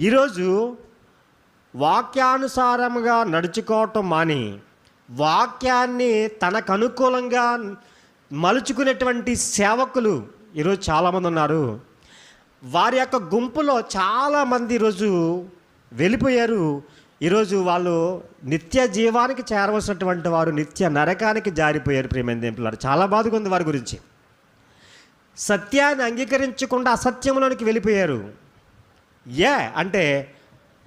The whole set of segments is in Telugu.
ఈరోజు వాక్యానుసారముగా నడుచుకోవటం మాని వాక్యాన్ని తనకు అనుకూలంగా మలుచుకునేటువంటి సేవకులు ఈరోజు చాలామంది ఉన్నారు. వారి యొక్క గుంపులో చాలామంది ఈరోజు వెళ్ళిపోయారు. ఈరోజు వాళ్ళు నిత్య జీవానికి చేరవలసినటువంటి వారు నిత్య నరకానికి జారిపోయారు ప్రేమైన చాలా బాధగా ఉంది వారి గురించి. సత్యాన్ని అంగీకరించకుండా అసత్యంలోనికి వెళ్ళిపోయారు. యా అంటే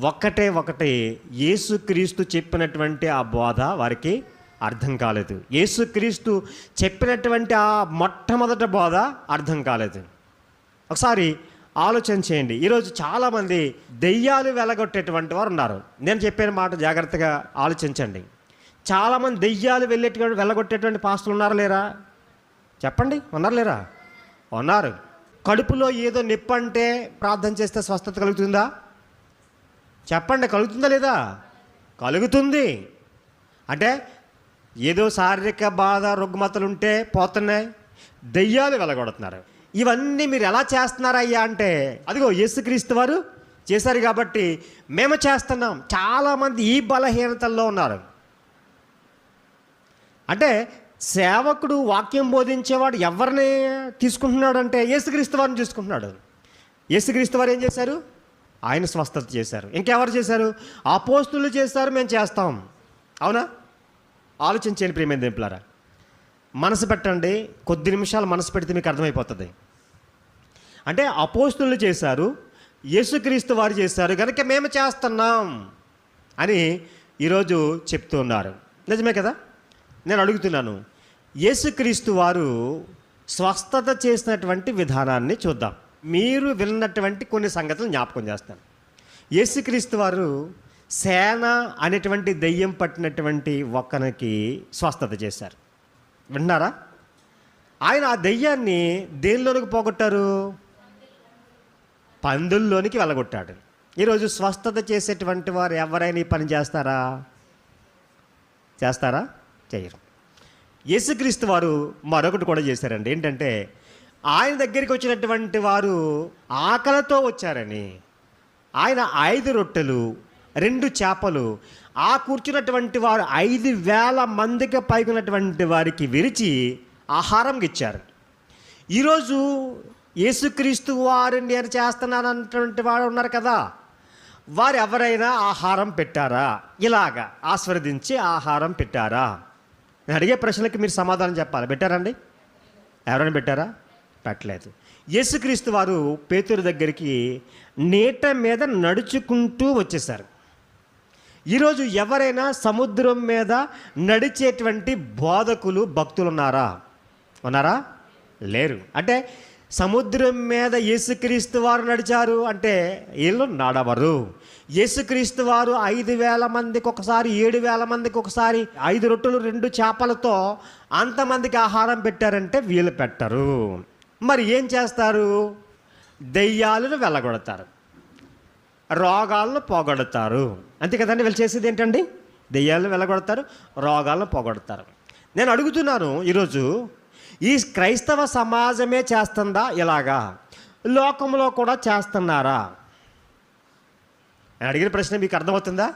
ఒక్కటే ఒకటి యేసుక్రీస్తు చెప్పినటువంటి ఆ బోధ వారికి అర్థం కాలేదు. యేసుక్రీస్తు చెప్పినటువంటి ఆ మొట్టమొదటి బోధ అర్థం కాలేదు. ఒకసారి ఆలోచన చేయండి. ఈరోజు చాలామంది దెయ్యాలు వెలగొట్టేటువంటి వారు ఉన్నారు. నేను చెప్పిన మాట జాగ్రత్తగా ఆలోచించండి. చాలామంది దెయ్యాలు వెళ్ళేటువంటి వెళ్ళగొట్టేటువంటి పాస్టులు ఉన్నారా లేరా? చెప్పండి ఉన్నారు లేరా? ఉన్నారు. కడుపులో ఏదో నొప్పి అంటే ప్రార్థన చేస్తే స్వస్థత కలుగుతుందా? చెప్పండి కలుగుతుందా లేదా? కలుగుతుంది. అంటే ఏదో శారీరక బాధ రుగ్మతలు ఉంటే పోతున్నాయి. దెయ్యాలు వెలగొడుతున్నారు. ఇవన్నీ మీరు ఎలా చేస్తున్నారయ్యా అంటే అదిగో యేసుక్రీస్తు వారు చేశారు కాబట్టి మేము చేస్తున్నాం. చాలామంది ఈ బలహీనతల్లో ఉన్నారు. అంటే సేవకుడు వాక్యం బోధించేవాడు ఎవరిని తీసుకుంటున్నాడు అంటే యేసుక్రీస్తు వారిని చూసుకుంటున్నాడు యేసుక్రీస్తు వారు ఏం చేశారు? ఆయన స్వస్థత చేశారు. ఇంకెవరు చేశారు? అపోస్తులు చేస్తారు మేము చేస్తాం. అవునా? ఆలోచించండి ప్రేమ దింపులారా మనసు పెట్టండి. కొద్ది నిమిషాలు మనసు పెడితే మీకు అర్థమైపోతుంది. అంటే అపోస్తులు చేశారు యేసుక్రీస్తు వారు చేశారు కనుక మేము చేస్తున్నాం అని ఈరోజు చెప్తున్నారు నిజమే కదా? నేను అడుగుతున్నాను. యేసుక్రీస్తు వారు స్వస్థత చేసినటువంటి విధానాన్ని చూద్దాం. మీరు విన్నటువంటి కొన్ని సంగతులు జ్ఞాపకం చేస్తాను. యేసుక్రీస్తు వారు సేన అనేటువంటి దెయ్యం పట్టినటువంటి ఒక్కనికి స్వస్థత చేశారు. విన్నారా? ఆయన ఆ దెయ్యాన్ని దేనిలోనికి పోగొట్టారు? పందుల్లోనికి వెళ్ళగొట్టాడు. ఈరోజు స్వస్థత చేసేటువంటి వారు ఎవరైనా ఈ పని చేస్తారా? చేస్తారా? చేయరు. యేసుక్రీస్తు వారు మరొకటి కూడా చేశారండి. ఏంటంటే ఆయన దగ్గరికి వచ్చినటువంటి వారు ఆకలితో వచ్చారని ఆయన ఐదు రొట్టెలు రెండు చేపలు ఆ కూర్చున్నటువంటి వారు ఐదు వేల మందికి పైకున్నటువంటి వారికి విరిచి ఆహారం ఇచ్చారు. ఈరోజు యేసుక్రీస్తు వారు నేను చేస్తున్నాను అన్నటువంటి వారు ఉన్నారు కదా. వారు ఎవరైనా ఆహారం పెట్టారా? ఇలాగా ఆస్వాదించి ఆహారం పెట్టారా? నేను అడిగే ప్రశ్నలకి మీరు సమాధానం చెప్పాలి. పెట్టారండి ఎవరైనా పెట్టారా? పెట్టలేదు. యేసుక్రీస్తు వారు పేతురు దగ్గరికి నీట మీద నడుచుకుంటూ వచ్చేసారు ఈరోజు ఎవరైనా సముద్రం మీద నడిచేటువంటి బోధకులు భక్తులు ఉన్నారా ఉన్నారా? లేరు. అంటే సముద్రం మీద యేసుక్రీస్తు వారు నడిచారు అంటే వీళ్ళు నడవరు యేసుక్రీస్తు వారు ఐదు వేల మందికి ఒకసారి ఏడు వేల మందికి ఒకసారి ఐదు రొట్టెలు రెండు చేపలతో అంతమందికి ఆహారం పెట్టారంటే వీళ్ళు పెట్టరు. మరి ఏం చేస్తారు? దెయ్యాలను వెళ్ళగొడతారు రోగాలను పోగొడతారు. అంతే కదండి వీళ్ళు చేసేది ఏంటండి? దెయ్యాలను వెళ్ళగొడతారు రోగాలను పోగొడతారు. నేను అడుగుతున్నాను ఈరోజు ఈ క్రైస్తవ సమాజమే చేస్తుందా ఇలాగా? లోకంలో కూడా చేస్తున్నారా? నేను అడిగిన ప్రశ్న మీకు అర్థమవుతుందా?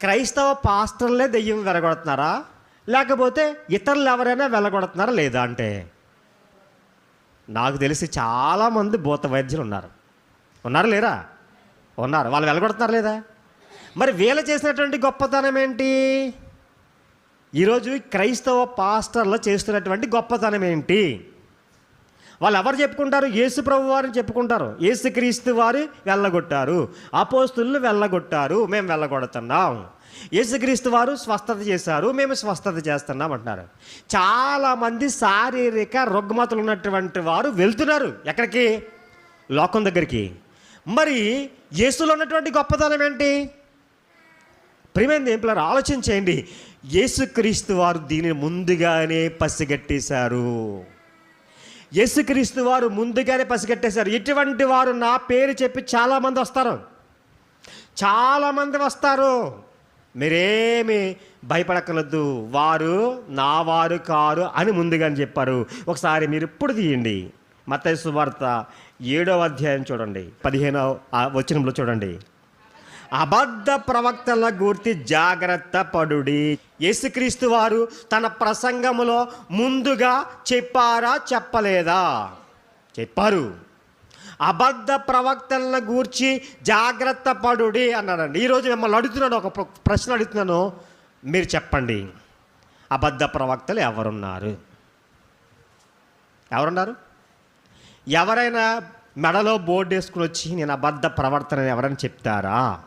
క్రైస్తవ పాస్టర్లే దెయ్యం వెలగొడుతున్నారా? లేకపోతే ఇతరులు ఎవరైనా వెళ్ళగొడుతున్నారా లేదా అంటే? నాకు తెలిసి చాలామంది భూత వైద్యులు ఉన్నారు. ఉన్నారు లేరా? ఉన్నారు. వాళ్ళు వెలగొడుతున్నారు లేదా? మరి వీళ్ళు చేసినటువంటి గొప్పతనం ఏంటి? ఈరోజు క్రైస్తవ పాస్టర్లు చేస్తున్నటువంటి గొప్పతనం ఏంటి? వాళ్ళు ఎవరు చెప్పుకుంటారు? యేసు ప్రభు వారిని చెప్పుకుంటారు. యేసుక్రీస్తు వారు వెళ్ళగొట్టారు. అపోస్తులను వెళ్ళగొట్టారు. మేము వెళ్ళగొడుతున్నాం. యేసుక్రీస్తు వారు స్వస్థత చేశారు. మేము స్వస్థత చేస్తున్నాం అంటున్నారు. చాలామంది శారీరక రుగ్మతలు ఉన్నటువంటి వారు వెళ్తున్నారు ఎక్కడికి? లోకం దగ్గరికి. మరి యేసులో ఉన్నటువంటి గొప్పతనం ఏంటి? ప్రియమైన ఏంపులారు ఆలోచించేయండి. యేసుక్రీస్తు వారు దీనిని ముందుగానే పసిగట్టేశారు. యేసుక్రీస్తు వారు ముందుగానే పసిగట్టేశారు. ఇటువంటి వారు నా పేరు చెప్పి చాలామంది వస్తారు. చాలామంది వస్తారు. మీరేమి భయపడకలద్దు. వారు నా వారు కారు అని ముందుగానే చెప్పారు. ఒకసారి మీరు ఇప్పుడు తీయండి. మత్తయి సువార్త ఏడవ అధ్యాయం చూడండి. పదిహేనవ వచనంలో చూడండి. అబద్ధ ప్రవక్తల గూర్తి జాగ్రత్త పడుడి. యేసుక్రీస్తు వారు తన ప్రసంగములో ముందుగా చెప్పారా చెప్పలేదా? చెప్పారు. అబద్ధ ప్రవక్తలను గూర్చి జాగ్రత్త పడుడి అన్నాడండి. ఈరోజు మిమ్మల్ని అడుగుతున్నాను ఒక ప్ర- ప్రశ్న అడుగుతున్నాను. మీరు చెప్పండి. అబద్ధ ప్రవక్తలు ఎవరున్నారు? ఎవరున్నారు? ఎవరైనా మెడలో బోర్డు వేసుకుని వచ్చి నేను అబద్ధ ప్రవర్తన ఎవరైనా చెప్తారా?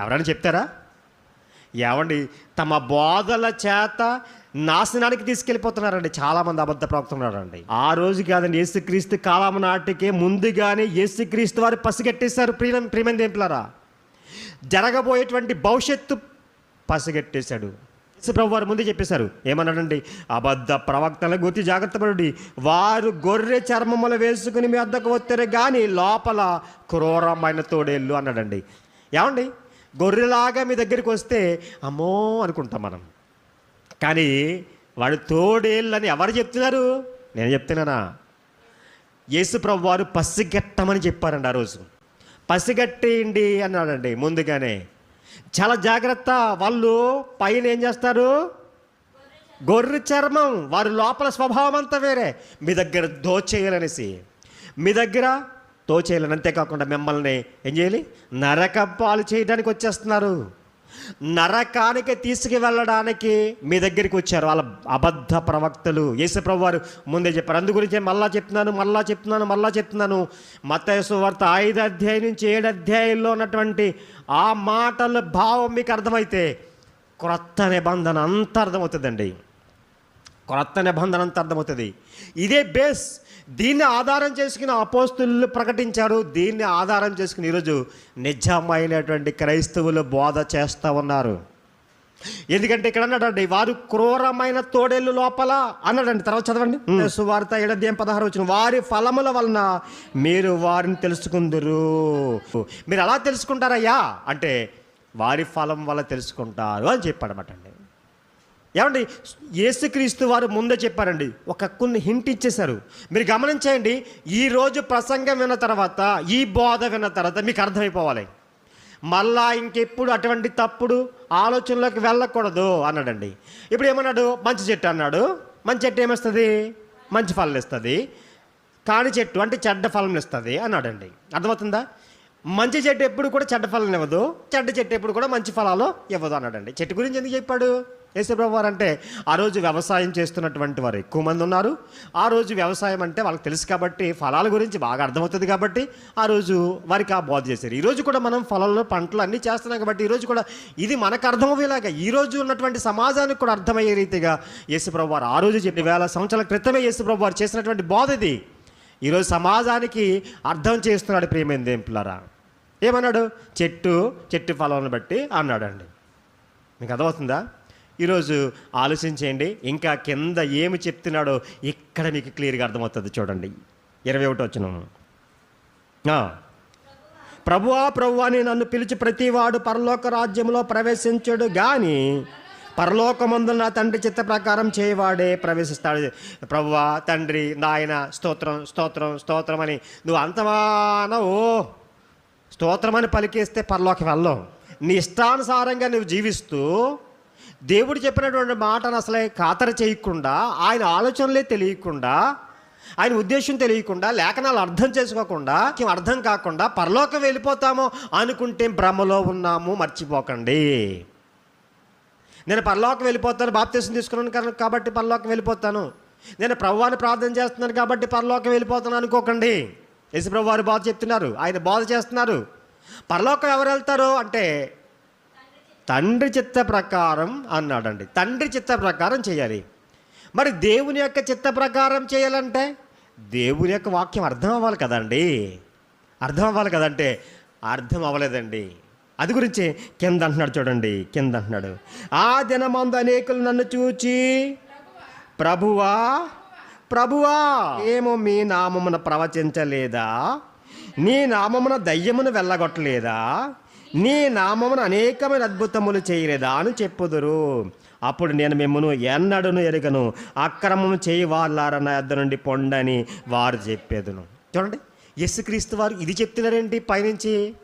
ఎవరైనా చెప్తారా? ఏమండి తమ బోధల చేత నాశనానికి తీసుకెళ్ళిపోతున్నారండి. చాలామంది అబద్ధ ప్రవక్తున్నారండి ఆ రోజు కాదండి యేసుక్రీస్తు కాలం నాటికే ముందుగానే యేసుక్రీస్తు వారు పసిగట్టేశారు. ప్రియ ప్రియమైన దేంపులారా జరగబోయేటువంటి భవిష్యత్తు పసిగట్టేశాడు. ప్రభు వారు ముందే చెప్పేశారు. ఏమన్నాడండి? అబద్ధ ప్రవక్తల గుర్తి జాగ్రత్త పడి వారు గొర్రె చర్మములు వేసుకుని మీ వద్దకు వస్తారు కానీ లోపల క్రూరమైన తోడేళ్ళు అన్నాడండి. ఏమండి? గొర్రెలాగా మీ దగ్గరికి వస్తే అమ్మో అనుకుంటాం మనం. కానీ వాడు తోడేళ్ళని ఎవరు చెప్తున్నారు? నేను చెప్తున్నానా? యేసుప్రభు వారు పసిగట్టమని చెప్పారండి ఆ రోజు. పసిగట్టేయండి అన్నాడండి ముందుగానే. చాలా జాగ్రత్త వాళ్ళు పైన ఏం చేస్తారు? గొర్రె చర్మం వారి లోపల స్వభావం అంతా వేరే. మీ దగ్గర దోచేయాలనేసి. మీ దగ్గర దోచేయాలని అంతేకాకుండా మిమ్మల్ని ఏం చేయాలి? నరకప్పాలు చేయడానికి వచ్చేస్తున్నారు. నరకానికి తీసుకువెళ్ళడానికి మీ దగ్గరికి వచ్చారు. వాళ్ళ అబద్ధ ప్రవక్తలు. యేసప్రభు వారు ముందే చెప్పారు. అందు గురించి మళ్ళా చెప్తున్నాను మళ్ళా చెప్తున్నాను మళ్ళా చెప్తున్నాను. మతయసు వార్త ఐదు అధ్యాయం నుంచి ఏడు అధ్యాయంలో ఉన్నటువంటి ఆ మాటల భావం మీకు అర్థమైతే క్రొత్త నిబంధన అంత అర్థమవుతుందండి. క్రొత్త నిబంధన అంత అర్థమవుతుంది. ఇదే బేస్. దీన్ని ఆధారం చేసుకుని అపోస్తులు ప్రకటించారు. దీన్ని ఆధారం చేసుకుని ఈరోజు నిజమైనటువంటి క్రైస్తవులు బోధ చేస్తూ ఉన్నారు. ఎందుకంటే ఇక్కడ అన్నాడండి వారు క్రూరమైన తోడేళ్ళు లోపల అన్నాడండి. తర్వాత చదవండి. సువార్త ఏడాధ్యాయం పదహారు వచ్చిన వారి ఫలముల వలన మీరు వారిని తెలుసుకుందరు. మీరు ఎలా తెలుసుకుంటారయ్యా? అంటే వారి ఫలం వల్ల తెలుసుకుంటారు అని చెప్పాడనమాట అండి. ఏమండి? యేసుక్రీస్తు వారు ముందే చెప్పారండి. ఒక కొన్ని హింట్ ఇచ్చేశారు. మీరు గమనించండి ఈ రోజు ప్రసంగం విన్న తర్వాత ఈ బోధ విన్న తర్వాత మీకు అర్థమైపోవాలి. మళ్ళా ఇంకెప్పుడు అటువంటి తప్పుడు ఆలోచనలోకి వెళ్ళకూడదు అన్నాడండి. ఇప్పుడు ఏమన్నాడు? మంచి చెట్టు అన్నాడు. మంచి చెట్టు ఏమిస్తుంది? మంచి ఫలం ఇస్తుంది. కాని చెట్టు అంటే చెడ్డ ఫలం ఇస్తుంది అన్నాడండి. అర్థమవుతుందా? మంచి చెట్టు ఎప్పుడు కూడా చెడ్డ ఫలం ఇవ్వదు. చెడ్డ చెట్టు ఎప్పుడు కూడా మంచి ఫలాలు ఇవ్వదు అన్నాడండి. చెట్టు గురించి ఎందుకు చెప్పాడు? యేసుప్రభు వారు అంటే ఆ రోజు వ్యవసాయం చేస్తున్నటువంటి వారు ఎక్కువ మంది ఉన్నారు. ఆ రోజు వ్యవసాయం అంటే వాళ్ళకి తెలుసు కాబట్టి ఫలాల గురించి బాగా అర్థమవుతుంది కాబట్టి ఆ రోజు వారికి ఆ బోధ చేశారు. ఈరోజు కూడా మనం ఫలాల్లో పంటలు అన్నీ చేస్తున్నాం కాబట్టి ఈరోజు కూడా ఇది మనకు అర్థమయ్యేలాగా ఈ రోజు ఉన్నటువంటి సమాజానికి కూడా అర్థమయ్యే రీతిగా యేసుప్రభు వారు ఆ రోజు చెప్పిన వేల సంవత్సరాల క్రితమే యేసుప్రభు వారు చేసినటువంటి బోధ ఇది. ఈరోజు సమాజానికి అర్థం చేస్తున్నాడు ప్రియమైన దేంపులారా ఏమన్నాడు? చెట్టు చెట్టు ఫలాలను బట్టి అన్నాడండి. మీకు అర్థమవుతుందా? ఈరోజు ఆలోచించేయండి. ఇంకా కింద ఏమి చెప్తున్నాడో ఇక్కడ మీకు క్లియర్గా అర్థమవుతుంది చూడండి. ఇరవై ఒకటి వచ్చిన ప్రభువా ప్రభువా అని నన్ను పిలిచి ప్రతివాడు పరలోక రాజ్యంలో ప్రవేశించడు. కానీ పరలోకమందు నా తండ్రి చిత్త ప్రకారం చేయవాడే ప్రవేశిస్తాడు. ప్రభువా తండ్రి నాయన స్తోత్రం స్తోత్రం స్తోత్రం అని నువ్వు అంతమాన ఓ స్తోత్రం అని పలికేస్తే పరలోకి వెళ్ళం నీ ఇష్టానుసారంగా నువ్వు జీవిస్తూ దేవుడు చెప్పినటువంటి మాటను అసలే ఖాతర చేయకుండా ఆయన ఆలోచనలే తెలియకుండా ఆయన ఉద్దేశం తెలియకుండా లేఖనాలు అర్థం చేసుకోకుండా అర్థం కాకుండా పరలోకం వెళ్ళిపోతామో అనుకుంటే భ్రమలో ఉన్నాము మర్చిపోకండి. నేను పరలోకం వెళ్ళిపోతాను బాప్తీసం తీసుకున్నాను కాబట్టి పరలోకం వెళ్ళిపోతాను. నేను ప్రభువాన్ని ప్రార్థన చేస్తున్నాను కాబట్టి పరలోకం వెళ్ళిపోతాను అనుకోకండి. యేసు వారు బాధ చెప్తున్నారు ఆయన బాధ చేస్తున్నారు. పరలోకం ఎవరు వెళ్తారు అంటే తండ్రి చిత్త ప్రకారం అన్నాడండి. తండ్రి చిత్త ప్రకారం చేయాలి. మరి దేవుని యొక్క చిత్త ప్రకారం చేయాలంటే దేవుని యొక్క వాక్యం అర్థం అవ్వాలి కదండి. అర్థం అవ్వాలి కదంటే అర్థం అవ్వలేదండి. అది గురించి కింద అంటున్నాడు చూడండి కింద అంటున్నాడు. ఆ దినమందు అనేకులు నన్ను చూచి ప్రభువా ప్రభువా ఏమో మీ నామమున ప్రవచించలేదా? నీ నామమున దయ్యమును వెళ్ళగొట్టలేదా? నీ నామమును అనేకమైన అద్భుతములు చేయలేదా అని చెప్పుదురు. అప్పుడు నేను మిమ్మను ఎన్నడను ఎరగను. అక్రమం చేయి వాళ్ళారా నా యొద్ద నుండి పొండని వారు చెప్పేదును. చూడండి యేసుక్రీస్తు వారు ఇది చెప్తున్నారేంటి పైనుంచి?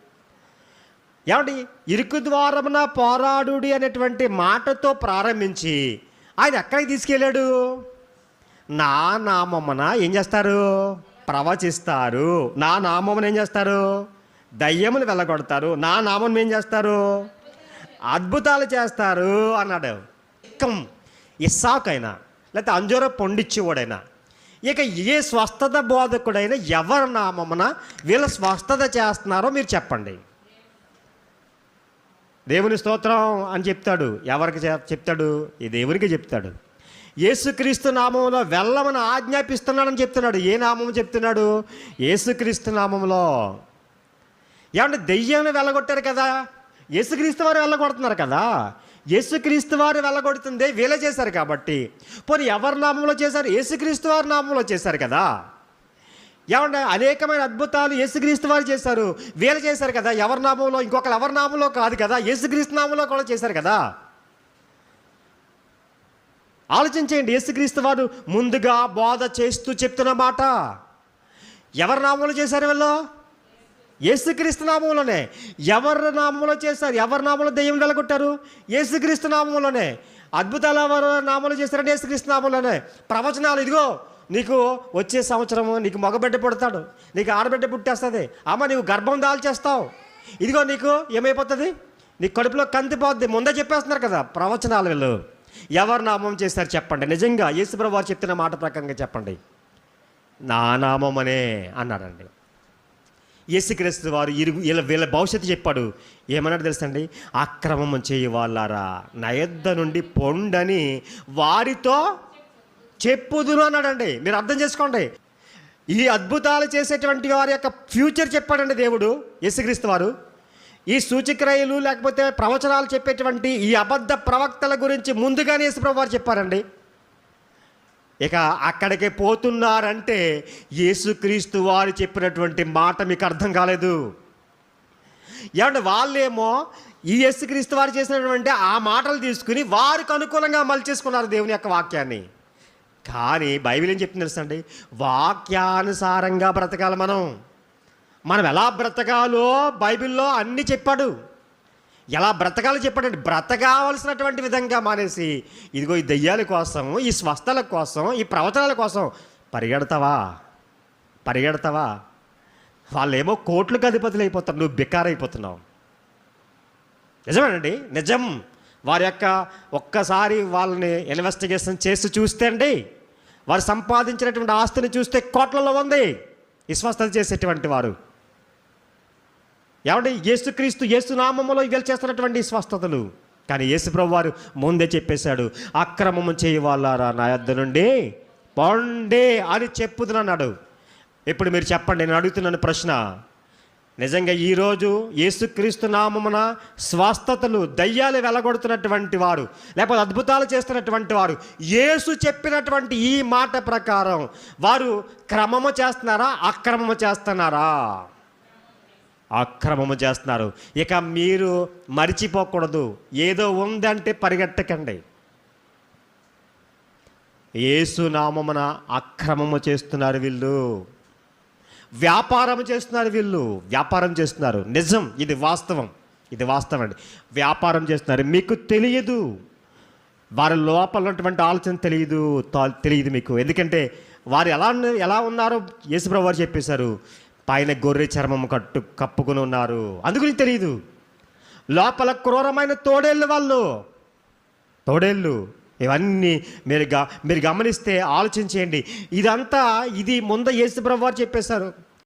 ఏమండి ఇరుకు ద్వారమున పోరాడుడి అనేటువంటి మాటతో ప్రారంభించి ఆయన ఎక్కడికి తీసుకెళ్ళాడు? నా నామమున ఏం చేస్తారు? ప్రవచిస్తారు. నా నామమున ఏం చేస్తారు? దయ్యములు వెళ్ళగొడతారు. నా నామం ఏం చేస్తారు? అద్భుతాలు చేస్తారు అన్నాడు. ఇక్కం ఇస్సాకైనా లేకపోతే అంజూర పొండిచ్చేవాడైనా ఇక ఏ స్వస్థత బోధకుడైనా ఎవరి నామమున వీళ్ళ స్వస్థత చేస్తున్నారో మీరు చెప్పండి. దేవుని స్తోత్రం అని చెప్తాడు. ఎవరికి చెప్- చెప్తాడు? ఈ దేవునికి చెప్తాడు. యేసుక్రీస్తు నామంలో వెళ్ళమని ఆజ్ఞాపిస్తున్నాడని చెప్తున్నాడు. ఏ నామం చెప్తున్నాడు? యేసుక్రీస్తు నామంలో ఏమంటే దెయ్యాన్ని వెళ్ళగొట్టారు కదా. యేసుక్రీస్తు వారు వెళ్ళగొడుతున్నారు కదా. యేసుక్రీస్తు వారు వెళ్ళగొడుతుంది వీళ్ళ చేశారు కాబట్టి. పోనీ ఎవరి నామంలో చేశారు? యేసుక్రీస్తు వారి నామంలో చేశారు కదా. ఏమంటే అనేకమైన అద్భుతాలు యేసుక్రీస్తు వారు చేశారు. వీళ్ళు చేశారు కదా. ఎవరి నామంలో? ఇంకొకరు ఎవరి నామంలో కాదు కదా. యేసుక్రీస్తు నామంలో కూడా చేశారు కదా. ఆలోచించేయండి యేసుక్రీస్తు వారు ముందుగా బోధ చేస్తూ చెప్తున్న మాట. ఎవరి నామంలో చేశారు వీళ్ళు? ఏసుక్రీస్తు నామంలోనే ఎవరి నామంలో చేశారు ఎవరి నామంలో దెయ్యం వెలగొట్టారు ఏసుక్రీస్తు నామంలోనే అద్భుతాలు ఎవరు నామంలో చేశారంటే ఏసుక్రీస్తు నామంలోనే ప్రవచనాలు ఇదిగో నీకు వచ్చే సంవత్సరము నీకు మగబిడ్డ పుడతాడు. నీకు ఆడబిడ్డ పుట్టేస్తుంది. అమ్మ నీకు గర్భం దాల్చేస్తావు. ఇదిగో నీకు ఏమైపోతుంది? నీ కడుపులో కందిపోద్ది ముందే చెప్పేస్తున్నారు కదా ప్రవచనాలు వీళ్ళు. ఎవరు నామం చేశారు చెప్పండి. నిజంగా యేసుప్రభు వారు చెప్తున్న మాట ప్రకారంగా చెప్పండి. నా నామమనే అన్నారండి యేసుక్రీస్తు వారు ఇరుగు వీళ్ళ వీళ్ళ భవిష్యత్తు చెప్పాడు. ఏమన్నాడు తెలుసండి? అక్రమం చేయి వాళ్ళారా నయద్ద నుండి పొండని వారితో చెప్పుదును అన్నాడండి. మీరు అర్థం చేసుకోండి. ఈ అద్భుతాలు చేసేటువంటి వారి యొక్క ఫ్యూచర్ చెప్పాడండి దేవుడు యేసుక్రీస్తు వారు ఈ సూచక్రియలు లేకపోతే ప్రవచనాలు చెప్పేటువంటి ఈ అబద్ధ ప్రవక్తల గురించి ముందుగానే యేసుప్రభు వారు చెప్పారండి. ఇక అక్కడికి పోతున్నారంటే యేసుక్రీస్తు వారు చెప్పినటువంటి మాట మీకు అర్థం కాలేదు. ఏమంటే వాళ్ళేమో ఈ యేసుక్రీస్తు వారు చేసినటువంటి ఆ మాటలు తీసుకుని వారికి అనుకూలంగా మలిచేసుకున్నారు దేవుని యొక్క వాక్యాన్ని. కానీ బైబిల్ ఏం చెప్తుంది తెలుసండి? వాక్యానుసారంగా బ్రతకాలి మనం. మనం ఎలా బ్రతకాలో బైబిల్లో అన్నీ చెప్పాడు. ఎలా బ్రతకాలో చెప్పాడండి. బ్రతకావలసినటువంటి విధంగా మానేసి ఇదిగో ఈ దెయ్యాల కోసం ఈ స్వస్థల కోసం ఈ ప్రవచనాల కోసం పరిగెడతావా? పరిగెడతావా? వాళ్ళేమో కోట్లకు అధిపతులు అయిపోతారు నువ్వు బికారైపోతున్నావు నిజమేనండి? నిజం. వారి యొక్క ఒక్కసారి వాళ్ళని ఇన్వెస్టిగేషన్ చేసి చూస్తే అండి వారు సంపాదించినటువంటి ఆస్తిని చూస్తే కోట్లలో ఉంది. విశ్వస్తత చేసేటువంటి వారు. ఏమంటే యేసుక్రీస్తు యేసు నామములో వీళ్ళు చేస్తున్నటువంటి స్వస్థతలు. కానీ యేసుప్రభు వారు ముందే చెప్పేశాడు అక్రమము చేయి నా యొద్ద నుండి? పొండే అని చెప్పుదునన్నాడు. ఇప్పుడు మీరు చెప్పండి నేను అడుగుతున్నాను ప్రశ్న. నిజంగా ఈరోజు యేసుక్రీస్తు నామమున స్వస్థతలు దయ్యాలు వెలగొడుతున్నటువంటి వారు లేకపోతే అద్భుతాలు చేస్తున్నటువంటి వారు యేసు చెప్పినటువంటి ఈ మాట ప్రకారం వారు క్రమము చేస్తున్నారా అక్రమము చేస్తున్నారా? అక్రమము చేస్తున్నారు. ఇక మీరు మరిచిపోకూడదు. ఏదో ఉందంటే పరిగెట్టకండి యేసు నామమున అక్రమము చేస్తున్నారు వీళ్ళు. వ్యాపారం చేస్తున్నారు వీళ్ళు. వ్యాపారం చేస్తున్నారు. నిజం. ఇది వాస్తవం. ఇది వాస్తవం అండి. వ్యాపారం చేస్తున్నారు. మీకు తెలియదు. వారి లోపల ఉన్నటువంటి ఆలోచన తెలియదు. తెలియదు మీకు. ఎందుకంటే వారు ఎలా ఎలా ఉన్నారో యేసుప్రభు వారు చెప్పేశారు. పైన గొర్రె చర్మం కట్టు కప్పుకుని ఉన్నారు. అందుకని తెలియదు లోపల క్రూరమైన తోడేళ్ళు వాళ్ళు. తోడేళ్ళు. ఇవన్నీ మీరు గ మీరు గమనిస్తే ఆలోచించేయండి. ఇదంతా ఇది ముందు యేసుప్రభు వారు చెప్పేశారు.